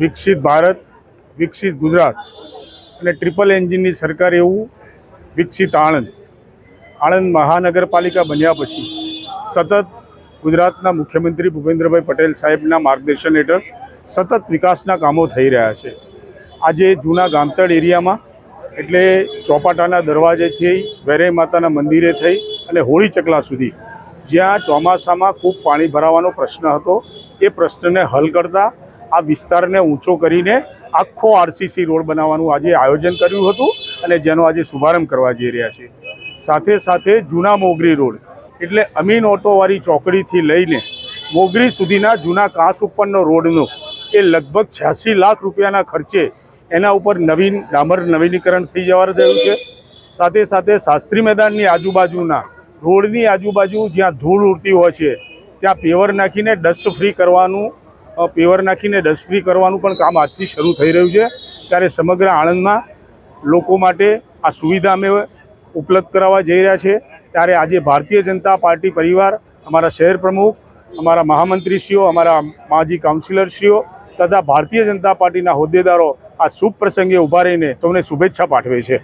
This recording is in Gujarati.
વિકસિત ભારત, વિકસિત ગુજરાત અને ટ્રિપલ એન્જિનની સરકાર એવું વિકસિત આણંદ. આણંદ મહાનગરપાલિકા બન્યા પછી સતત ગુજરાતના મુખ્યમંત્રી ભૂપેન્દ્રભાઈ પટેલ સાહેબના માર્ગદર્શન હેઠળ સતત વિકાસના કામો થઈ રહ્યા છે. આજે જૂના ગામતળ એરિયામાં એટલે ચોપાટાના દરવાજેથી વેરે માતાના મંદિરે થઈ અને હોળી ચકલા સુધી જ્યાં ચોમાસામાં ખૂબ પાણી ભરાવાનો પ્રશ્ન હતો, એ પ્રશ્નને હલ કરતા આ વિસ્તારને ઊંચો કરીને આખો આરસીસી રોડ બનાવવાનું આજે આયોજન કર્યું હતું અને જેનો આજે શુભારંભ કરવા જઈ રહ્યા છે સાથે સાથે જૂના મોગરી રોડ એટલે અમીન ઓટોવાળી ચોકડીથી લઈને મોગરી સુધીના જૂના કાંસ ઉપરનો રોડનો એ લગભગ છ્યાસી લાખ રૂપિયાના ખર્ચે એના ઉપર નવીન ડામર નવીનીકરણ થઈ જવા રહ્યું છે. સાથે સાથે શાસ્ત્રી મેદાનની આજુબાજુના રોડની આજુબાજુ જ્યાં ધૂળ ઉડતી હોય છે, ત્યાં પેવર નાખીને ડસ્ટ ફ્રી કરવાનું પેવર નાખીને ડસ્ટફ્રી કરવાનું પણ કામ આજથી શરૂ થઈ રહ્યું છે. ત્યારે સમગ્ર આણંદમાં લોકો માટે આ સુવિધા અમે ઉપલબ્ધ કરાવવા જઈ રહ્યા છે. ત્યારે આજે ભારતીય જનતા પાર્ટી પરિવાર, અમારા શહેર પ્રમુખ, અમારા મહામંત્રીશ્રીઓ, અમારા માજી કાઉન્સિલરશ્રીઓ તથા ભારતીય જનતા પાર્ટીના હોદ્દેદારો આ શુભ પ્રસંગે ઊભા રહીને સૌને શુભેચ્છા પાઠવે છે.